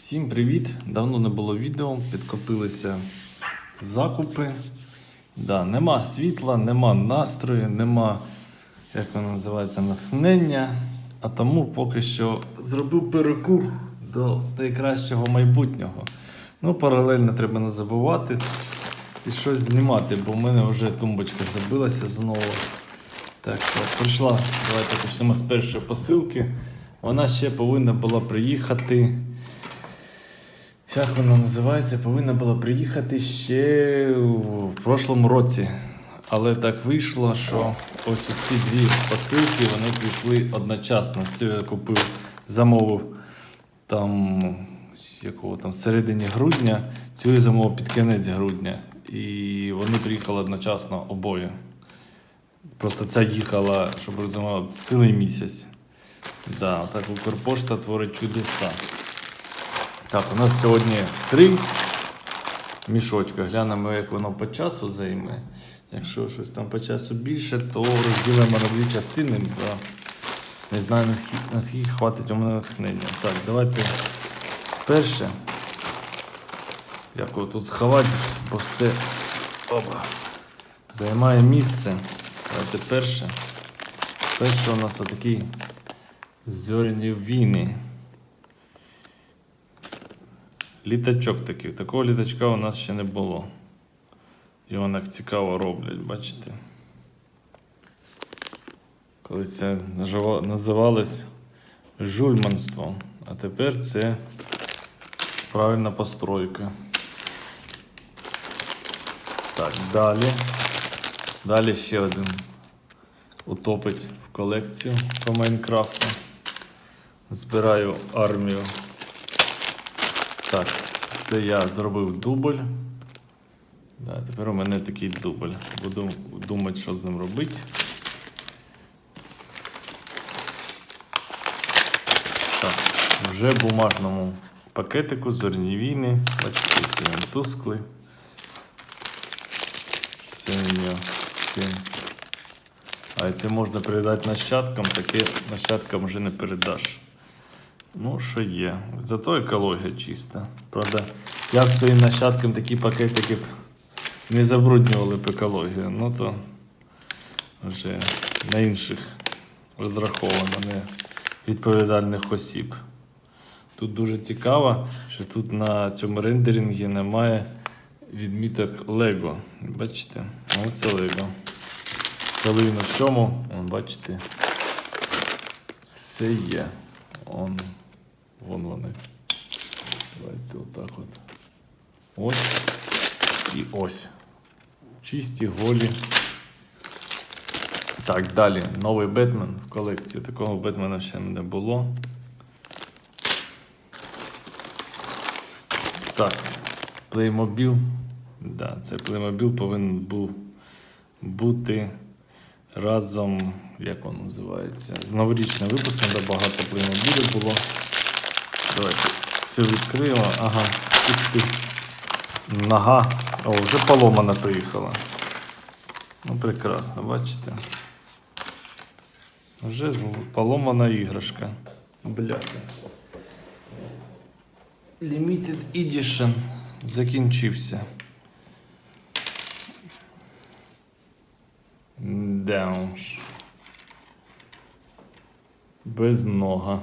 Всім привіт! Давно не було відео, підкопилися закупи. Да, нема світла, нема настрою, нема, як воно називається, натхнення. А тому поки що зробив перекур до найкращого майбутнього. Ну, паралельно треба не забувати і щось знімати, бо в мене вже тумбочка забилася знову. Так, що прийшла, давайте почнемо з першої посилки. Вона ще повинна була приїхати. Як вона називається? Повинна була приїхати ще в прошлому році. Але так вийшло, що ось ці дві посилки вони прийшли одночасно. Цю я купив, замовив там, якого там, середині грудня, цю я під кінець грудня. І вони приїхали одночасно обоє. Просто ця їхала, щоб ви цілий місяць. Да, так Укрпошта творить чудеса. Так, у нас сьогодні три мішочка. Глянемо, як воно по часу займе. Якщо щось там по часу більше, то розділимо на дві частини. Бо не знаю, наскільки- хватить у мене натхнення. Так, давайте перше. Як тут сховати, бо все опа, займає місце. Давайте перше. Перше у нас отакі зоряні війни. Літачок такий. Такого літачка у нас ще не було. Його так цікаво роблять, бачите? Колись це називалось жульманством, а тепер це правильна постройка. Так, далі. Далі ще один утопить в колекцію по Майнкрафту. Збираю армію. Так, це я зробив дубль. Да, тепер у мене такий дубль. Буду думати, що з ним робити. Так, вже в бумажному пакетику зорні війни. Бачите, які він тускли. А це можна передати нащадкам, таке нащадкам вже не передаш. Ну, що є. Зато екологія чиста. Правда, я б своїм нащадкам такі пакетики б не забруднювали б екологію. Ну то вже на інших розраховано, не відповідальних осіб. Тут дуже цікаво, що тут на цьому рендерингі немає відміток Lego. Бачите? Оце Lego. Коли на цьому, бачите, все є. Он, вон вони. Давайте отак от. Ось і ось. Чисті, голі. Так, далі. Новий Бетмен в колекції. Такого Бетмена ще не було. Так, Playmobil. Да, цей Playmobil повинен був бути разом, як воно називається, з новорічним випуском, де багато Playmobil було. Давайте цю відкриємо. Ага, тут. Нога. О, вже поломана приїхала. Ну, прекрасно, бачите? Вже поломана іграшка. Бляха. Limited Edition закінчився. Да. Без нога.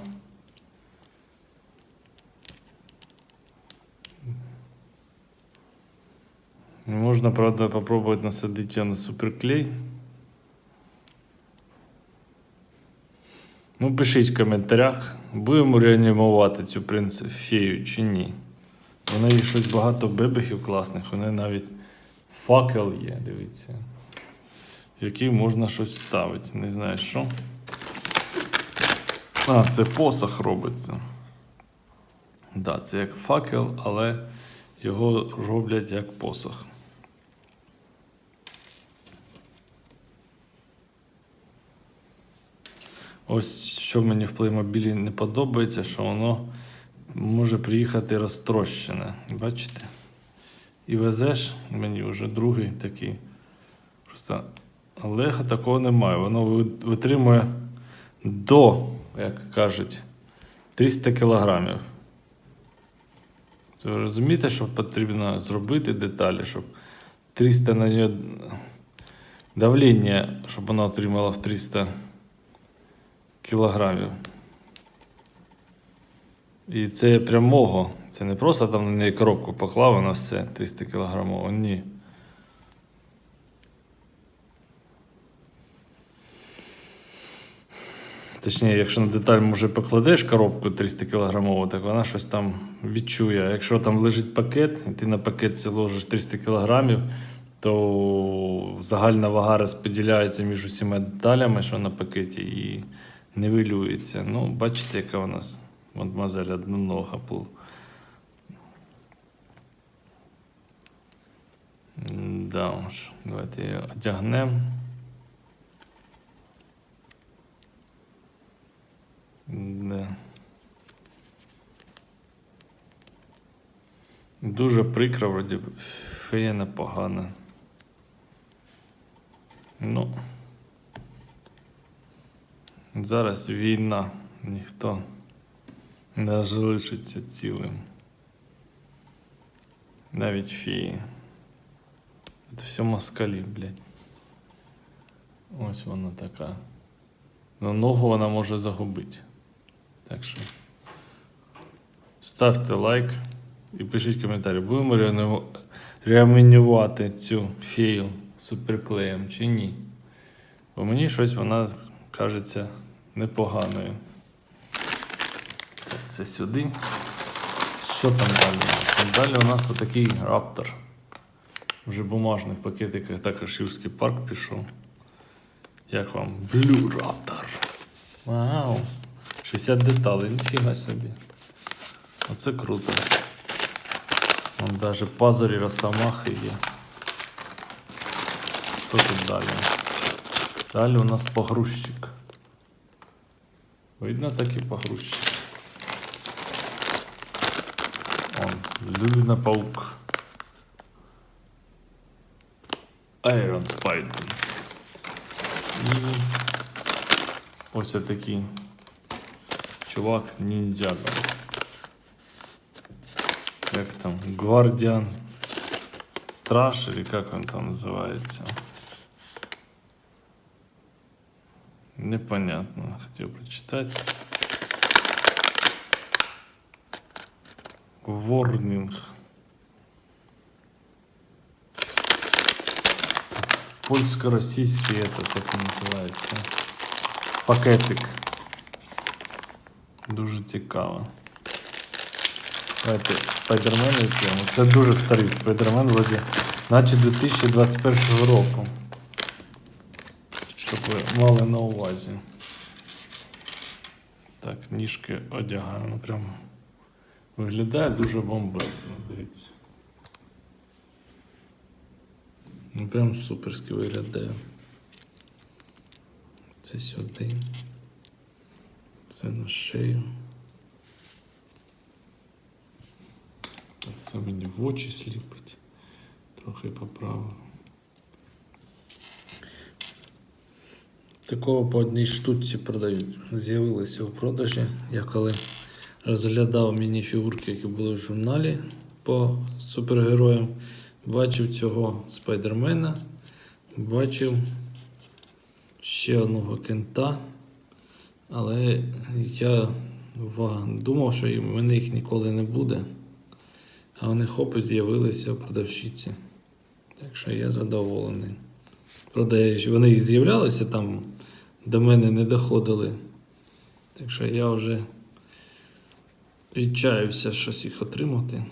Можна, правда, попробовать насадити його на суперклей. Ну, пишіть в коментарях, будемо реанімувати цю принц фею чи ні. У неї щось багато бебехів класних, неї навіть факел є, дивіться. В який можна щось вставити. Не знаю що. А, це посох робиться. Так, да, це як факел, але його роблять як посох. Ось що мені в плеймобілі не подобається, що воно може приїхати розтрощене. Бачите? І везеш мені вже другий такий. Просто Лего такого немає. Воно витримує до, як кажуть, 300 кілограмів. Ви розумієте, що потрібно зробити деталі, щоб 300 на нього давлення, щоб вона отримала в 300 кілограмів. І це прямого. Це не просто там на неї коробку поклав, вона все 300 кілограмово. Ні. Точніше, якщо на деталь може покладеш коробку 300 кілограмову, так вона щось там відчує. А якщо там лежить пакет, і ти на пакет це ложиш 300 кілограмів, то загальна вага розподіляється між усіма деталями, що на пакеті, і нивелюється. Ну, бачите, яка у нас мадемуазель однонога була. Да уж, давайте її одягнемо. Да. Дуже прикро, вроді фея непогана. Ну. Зараз війна, ніхто не залишиться цілим. Навіть феї. Це все москалі, блядь. Ось вона така. Но ногу вона може загубити. Так що ставте лайк і пишіть коментарі. Будемо реаменювати цю фею суперклеєм чи ні. Бо мені щось вона кажеться непоганою. Так, це сюди. Що там далі? Далі у нас отакий раптор. Вже бумажних пакетиках також Юрський парк пішов. Як вам? Blue Raptor. Вау! 60 деталей, ніфіга собі. Оце круто. Там навіть пазурі росомахи є. Що тут далі? Далі у нас погрузчик. Видно такий погрузчик. Он, людина паук. Iron Spider. І ось такий чувак ніндзяга. Як там? Гвардіан Страж, или як він там називається? Непонятно, хотів прочитати. Ворнінг. Польсько-російський это так і називається. Пакетик. Дуже цікаво. Давайте спайдермен відкриємо. Це дуже старий спайдермен, вроді, наче 2021 року. Щоб ви мали на увазі. Так, ніжки одягаємо. Ну, Прям виглядає дуже бомбесно, дивіться. Ну, прям суперськи виглядає. Це сюди. Це на. Так, це мені в очі сліпить. Трохи поправив. Такого по одній штуці продають. З'явилися у продажі. Я коли розглядав міні-фігурки, які були в журналі по супергероям, бачив цього спайдермена, бачив ще одного кента. Але я думав, що в мене їх ніколи не буде. А вони хоп і з'явилися у продавщиці. Так що я задоволений. Я- вони і з'являлися там, до мене не доходили. Так що я вже відчаюся щось їх отримати.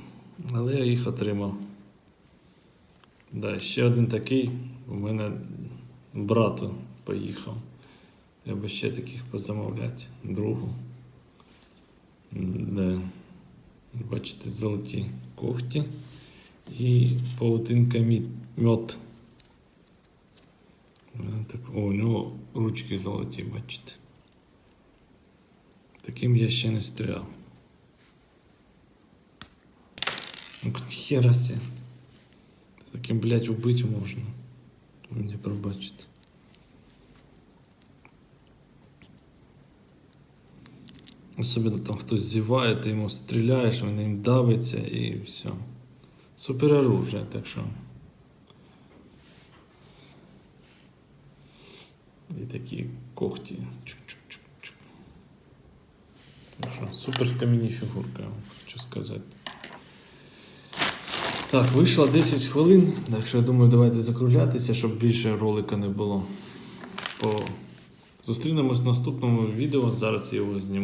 Але я їх отримав. Да, ще один такий у мене брату поїхав. Треба ще таких позамовляти. Другу. Да. Бачите, золоті когті і паутинка мід- Е, Так, о, у нього ручки золоті, бачите. Таким я ще не стріляв. Ну, хера себе. Таким, блядь, убити можна. Мені пробачите. Особливо там хтось зіває, ти йому стріляєш, він їм давиться і все. Супероружие, так що. І такі когті. Чук-чук-чук-чук. Так що, Суперська міні-фігурка, хочу сказати. Так, вийшло 10 хвилин, так що я думаю, давайте закруглятися, щоб більше ролика не було. По... Зустрінемось в наступному відео. Зараз я його зніму.